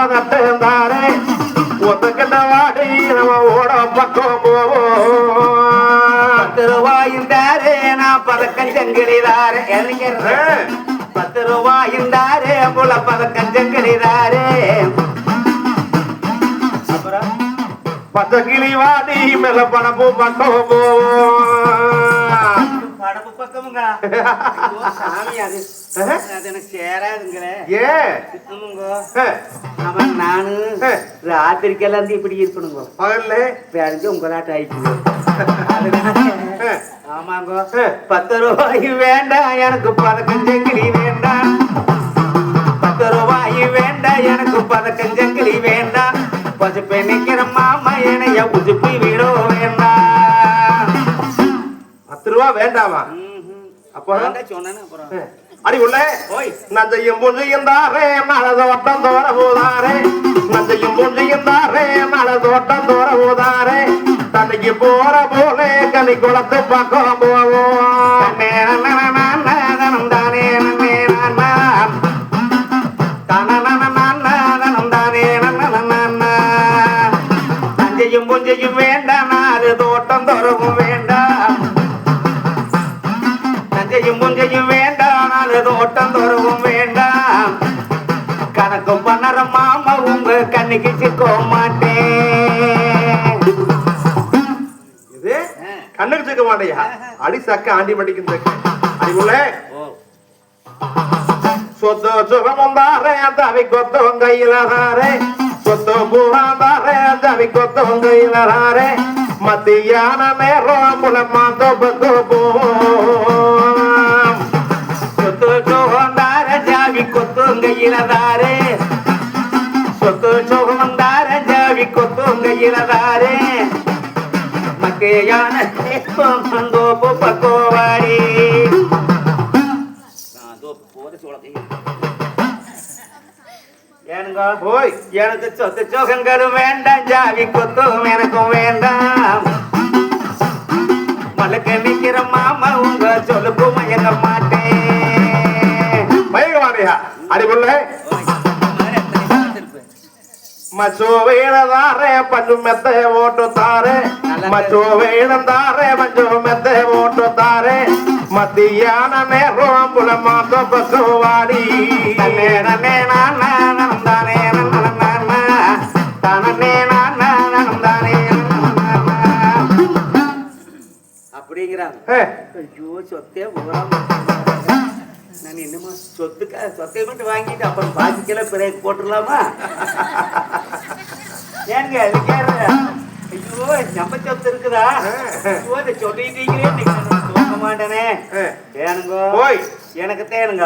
நட்டாரே ஒத்தக்கிட்ட வாடி நம்ம ஓட பக்கம் போவோம். பத்து ரூபாயுண்டாரு நான் பதக்கம் செங்கிலிதாரு. பத்து ரூபாயுண்டாரு புல பதக்கம் செங்கிலிதாரு. பச்சை கிளி வாடி மேல பணப்பு பக்கம் போவோம். பக்கமுங்க சாமி அது அது எனக்கு சேராதுங்களே. ஏ. நானு ராத்திரிக்கெல்லாம் இருந்து இப்படி இருக்கணுங்க பகல்ல. பேரஞ்சு உங்களாட்ட ஆயிடுச்சு ஆமாங்க. பத்து ரூபாய் வேண்டாம் எனக்கு பதக்கம் செங்கிலி வேண்டாம். பத்து ரூபாய் வேண்டாம் எனக்கு பதக்கம் செங்கிலி வேண்டாம். பசுப்பை நிக்கிற மாமா என்னைய உசுப்பி விடோ வேண்டாம். பத்து ரூபா வேண்டாமா அப்புறம்? நான் சொன்னேன்னு அப்புறம் அடி உள்ள நஞ்சையும் புஞ்சையும் தாரே மழை தோட்டம் தோற போதாரே நஞ்சையும் புஞ்சையும் தாரே மழை தோட்டம் தோற போதாரே தண்ணிக்கு போற போலே கனி குளத்து பக்கம் போவோம் தஞ்சையும் புஞ்சையும் வேண்டாம் நாலு தோட்டம் துறவும் வேண்டாம் தஞ்சையும் புஞ்சையும் வேண்டாம் நாலு தோட்டம் துறவும் வேண்டாம். கணக்கு பண்ணற மாமா உங்க கண்ணுக்கு சிக்கோ மாட்டேன். இது கண்ணுக்கு சிக்க மாட்டேயா? அடி சக்க ஆண்டி மடிக்கும் சக்க. அடி உள்ள. சொத்து சுகம் தாரே தவி கொத்தம் கையில தாரே. சொத்து பூரா தாரே தவி கொத்தம் கையில தாரே. மத்தியான நேரம் புலமா போவோம் கொத்துங்கையிலதாரே சொத்து சோகந்தார ஜாவி கொத்துங்கையிலதாரே மக்கையான தோப்பு பக்கோவாடி. ஏனுங்க போய் எனக்கு சொத்து சோகங்களும் வேண்டாம் ஜாவி கொத்தும் எனக்கும் வேண்டாம். மலக்க நிக்கிற மாமா உங்க சொல்லு மெத்த ஓட்டு தாரே. மத்தியான நேரம் புலமா தொப்பத்து வாடி தன்னே நன்னே நானா நனம் தானே நன்னனம் நானா. தனனே நானா நனம் தானே நன்னனம் நானா. அப்படிங்கிறாங்க. ஐயோ சொத்தே ஊராம நான் என்னமா சொத்துக்கா சொத்தை மட்டும் வாங்கிட்டு அப்புறம் பாக்கிக்கெல்லாம் பிரேக் போட்டுடலாமா? ஏங்க அதுக்காரு ஐயோ நம்ம சொத்து இருக்குதா? ஐயோ இதை சொல்லிட்டீங்களே தூங்க மாட்டேனே. ஏனுங்க போய். எனக்கு தேனுங்க.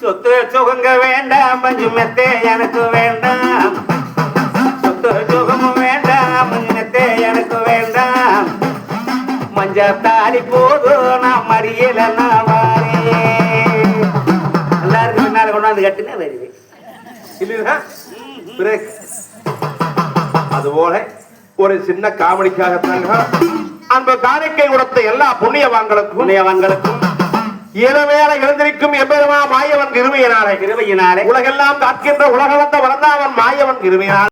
சொத்து சுகங்க வேண்டாம் பஞ்சு மெத்தே எனக்கு வேண்டாம். சொத்து சுகமும் தாலி போதும் நான் மறியல எல்லாருக்கும் முன்னால கொண்டாந்து கட்டுனே வருது. இல்லையா பிரேக். அதுபோல ஒரு சின்ன காமெடிக்காகத்தாங்க அந்த காணிக்கை கொடுத்த எல்லா புண்ணியவான்களுக்கும் புண்ணியவன்களுக்கும் இரவேளை எழுந்திருக்கும் எம்பெருமா மாயவன் கிருமையினாலே கிருபையினாலே உலகெல்லாம் காக்கின்ற உலகளந்த வளர்ந்தாவன் மாயவன் கிருமையினாலே